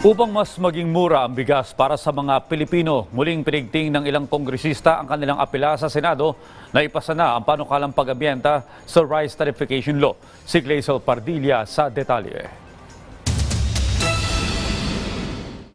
Upang mas maging mura ang bigas para sa mga Pilipino, muling pinigting ng ilang kongresista ang kanilang apela sa Senado na ipasa na ang panukalang pag-abyenta sa Rice Tarification Law. Si Glazel Pardilla sa detalye.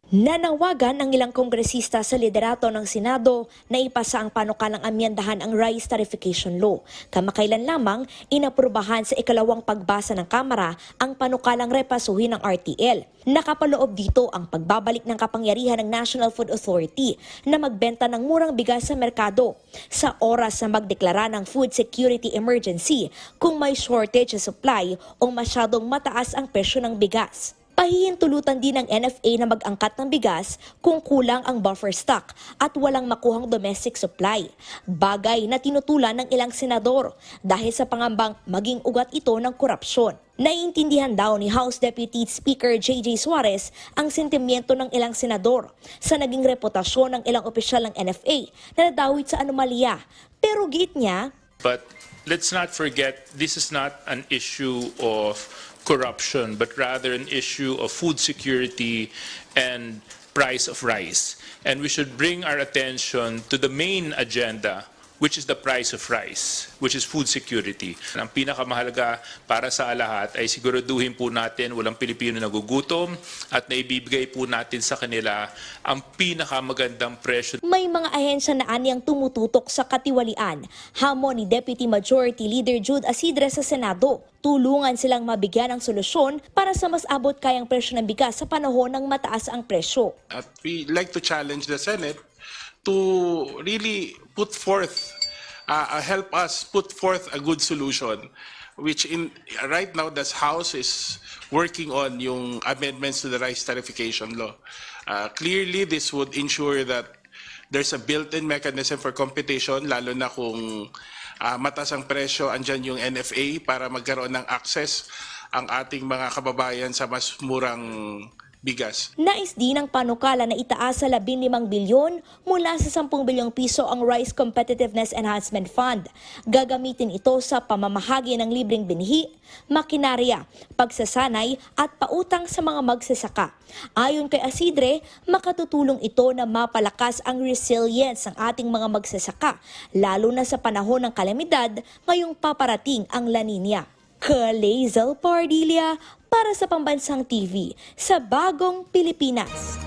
Nanawagan ang ilang kongresista sa liderato ng Senado na ipasa ang panukalang amyendahan ang Rice Tarification Law. Kamakailan lamang, inaprubahan sa ikalawang pagbasa ng Kamara ang panukalang repasuhin ng RTL. Nakapaloob dito ang pagbabalik ng kapangyarihan ng National Food Authority na magbenta ng murang bigas sa merkado sa oras na magdeklara ng food security emergency kung may shortage sa supply o masyadong mataas ang presyo ng bigas. Pahihintulutan din ng NFA na mag-angkat ng bigas kung kulang ang buffer stock at walang makuhang domestic supply. Bagay na tinutulan ng ilang senador dahil sa pangambang maging ugat ito ng korupsyon. Naiintindihan daw ni House Deputy Speaker J.J. Suarez ang sentimiento ng ilang senador sa naging reputasyon ng ilang opisyal ng NFA na nadawit sa anomalya. Pero giit niya, But let's not forget, this is not an issue of corruption, but rather an issue of food security and price of rice. And we should bring our attention to the main agenda, which is the price of rice, which is food security. Ang pinakamahalaga para sa lahat ay siguraduhin po natin walang Pilipino nagugutom at naibibigay po natin sa kanila ang pinakamagandang presyo May mga ahensya na aniyang tumututok sa katiwalian. Hamon ni Deputy Majority Leader Jude Asidre sa Senado. Tulungan silang mabigyan ng solusyon para sa mas abot kayang presyo ng bigas sa panahon ng mataas ang presyo. At we like to challenge the Senate to really put forth, uh, uh, help us put forth a good solution, which in right now the House is working on yung amendments to the rice tarification law. Uh, clearly, this would ensure that there's a built-in mechanism for competition, lalo na kung uh, mataas ang presyo, andyan yung NFA para magkaroon ng access ang ating mga kababayan sa mas murang bigas. Nais din ng panukala na itaas sa 15 bilyon mula sa 10 bilyong piso ang Rice Competitiveness Enhancement Fund. Gagamitin ito sa pamamahagi ng libreng binhi, makinarya, pagsasanay at pautang sa mga magsasaka. Ayon kay Asidre, makatutulong ito na mapalakas ang resilience ng ating mga magsasaka, lalo na sa panahon ng kalamidad ngayong paparating ang La Kalazel Pardilia para sa Pambansang TV sa Bagong Pilipinas.